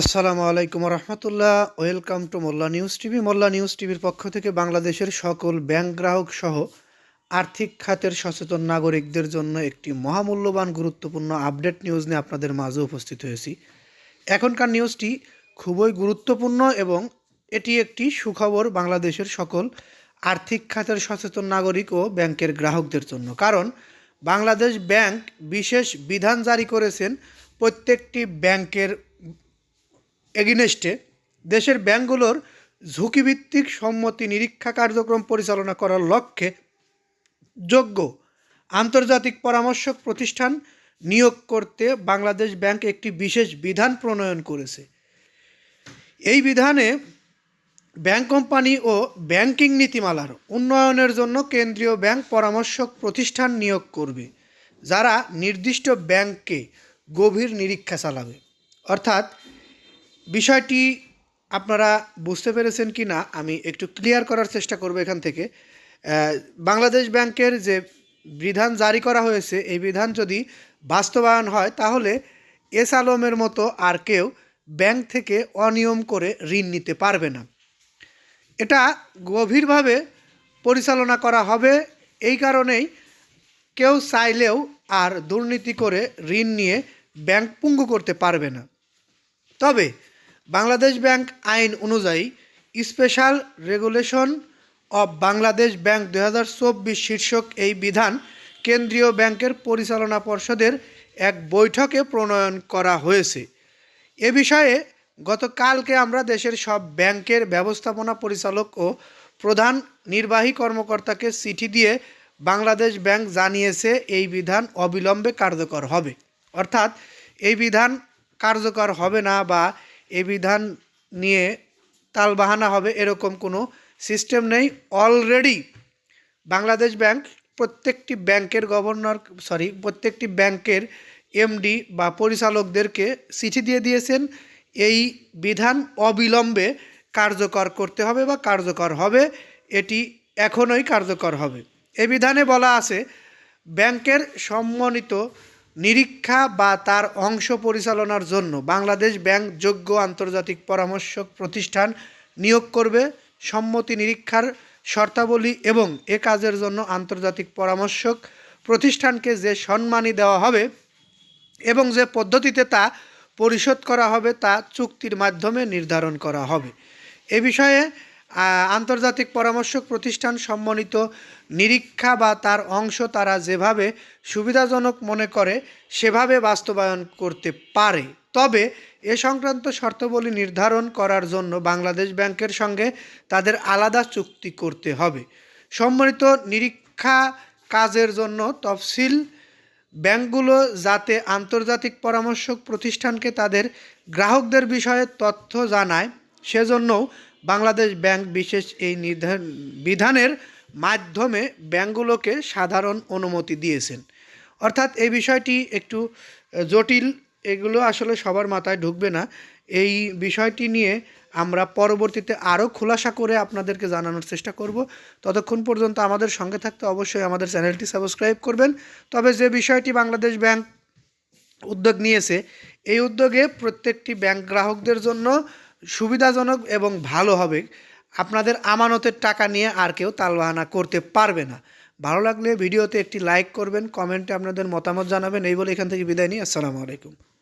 আসসালামু আলাইকুম রহমতুল্লাহ welcome to Molla news TV. Molla news টিভির পক্ষ থেকে বাংলাদেশের সকল ব্যাংক গ্রাহক সহ আর্থিক খাতের সচেতন নাগরিকদের জন্য একটি মহামূল্যবান, গুরুত্বপূর্ণ আপডেট নিউজ নিয়ে আপনাদের মাঝে উপস্থিত হয়েছি। এখনকার নিউজটি খুবই গুরুত্বপূর্ণ এবং এটি একটি সুখবর বাংলাদেশের সকল আর্থিক খাতের সচেতন নাগরিক ও ব্যাংকের গ্রাহকদের জন্য। কারণ বাংলাদেশ ব্যাংক বিশেষ বিধান জারি করেছেন প্রত্যেকটি ব্যাংকের এগিনেস্টে দেশের ব্যাংকগুলোর ঝুঁকিভিত্তিক সম্মতি নিরীক্ষা কার্যক্রম পরিচালনা করার লক্ষ্যে যোগ্য আন্তর্জাতিক পরামর্শক প্রতিষ্ঠান নিয়োগ করতে বাংলাদেশ ব্যাংক একটি বিশেষ বিধান প্রণয়ন করেছে। এই বিধানে ব্যাংক কোম্পানি ও ব্যাংকিং নীতিমালার উন্নয়নের জন্য কেন্দ্রীয় ব্যাংক পরামর্শক প্রতিষ্ঠান নিয়োগ করবে, যারা নির্দিষ্ট ব্যাংককে গভীর নিরীক্ষা চালাবে। অর্থাৎ বিষয়টি আপনারা বুঝতে পেরেছেন কি না, আমি একটু ক্লিয়ার করার চেষ্টা করব এখান থেকে। বাংলাদেশ ব্যাংকের যে বিধান জারি করা হয়েছে, এই বিধান যদি বাস্তবায়ন হয়, তাহলে এস আলমের মতো আর কেউ ব্যাংক থেকে অনিয়ম করে ঋণ নিতে পারবে না। এটা গভীরভাবে পরিচালনা করা হবে, এই কারণেই কেউ চাইলেও আর দুর্নীতি করে ঋণ নিয়ে ব্যাংক পুঙ্গু করতে পারবে না। তবে বাংলাদেশ ব্যাংক আইন অনুযায়ী special regulation of Bangladesh bank দু হাজার চব্বিশ শীর্ষক এই বিধান কেন্দ্রীয় ব্যাংকের পরিচালনা পর্ষদের এক বৈঠকে প্রণয়ন করা হয়েছে। এ বিষয়ে গতকালকে আমরা দেশের সব ব্যাংকের ব্যবস্থাপনা পরিচালক ও প্রধান নির্বাহী কর্মকর্তাকে চিঠি দিয়ে বাংলাদেশ ব্যাংক জানিয়েছে, এই বিধান অবিলম্বে কার্যকর হবে। অর্থাৎ এই বিধান কার্যকর হবে না বা এই বিধান নিয়ে তালবাহানা হবে, এরকম কোনো সিস্টেম নেই। অলরেডি বাংলাদেশ ব্যাংক প্রত্যেকটি ব্যাংকের গভর্নর সরি প্রত্যেকটি ব্যাংকের এমডি বা পরিচালকদেরকে চিঠি দিয়ে দিয়েছেন, এই বিধান অবিলম্বে কার্যকর করতে হবে বা কার্যকর হবে, এটি এখনই কার্যকর হবে। এই বিধানে বলা আছে ব্যাংকের সম্মানিত নিরীক্ষা বা তার অংশ পরিচালনার জন্য বাংলাদেশ ব্যাংক যোগ্য আন্তর্জাতিক পরামর্শক প্রতিষ্ঠান নিয়োগ করবে। সম্মতি নিরীক্ষার শর্তাবলী এবং এ কাজের জন্য আন্তর্জাতিক পরামর্শক প্রতিষ্ঠানকে যে সম্মানী দেওয়া হবে এবং যে পদ্ধতিতে তা পরিশোধ করা হবে তা চুক্তির মাধ্যমে নির্ধারণ করা হবে। এ বিষয়ে আন্তর্জাতিক পরামর্শক প্রতিষ্ঠান সম্মানিত নিরীক্ষা বা তার অংশ তারা যেভাবে সুবিধাজনক মনে করে, সেভাবে বাস্তবায়ন করতে পারে। তবে এ সংক্রান্ত শর্তাবলী নির্ধারণ করার জন্য বাংলাদেশ ব্যাংকের সঙ্গে তাদের আলাদা চুক্তি করতে হবে। সম্মানিত নিরীক্ষা কাজের জন্য তফসিল ব্যাংকগুলো যাতে আন্তর্জাতিক পরামর্শক প্রতিষ্ঠানকে তাদের গ্রাহকদের বিষয়ে তথ্য জানায়, সেজন্যও বাংলাদেশ ব্যাংক বিশেষ এই বিধানের মাধ্যমে ব্যাংকগুলোকে সাধারণ অনুমতি দিয়েছেন। অর্থাৎ এই বিষয়টি একটু জটিল, এগুলো আসলে সবার মাথায় ঢুকবে না। এই বিষয়টি নিয়ে আমরা পরবর্তীতে আরও খোলাসা করে আপনাদেরকে জানানোর চেষ্টা করব। ততক্ষণ পর্যন্ত আমাদের সঙ্গে থাকতে অবশ্যই আমাদের চ্যানেলটি সাবস্ক্রাইব করবেন। তবে যে বিষয়টি বাংলাদেশ ব্যাংক উদ্যোগ নিয়েছে, এই উদ্যোগে প্রত্যেকটি ব্যাংক গ্রাহকদের জন্য সুবিধাজনক এবং ভালো হবে। আপনাদের আমানতের টাকা নিয়ে আর কেউ তালবাহানা করতে পারবে না। ভালো লাগলে ভিডিওতে একটি লাইক করবেন কমেন্টে আপনাদের মতামত জানাবেন। এই বলে এখান থেকে বিদায় নিই। আসসালামু আলাইকুম।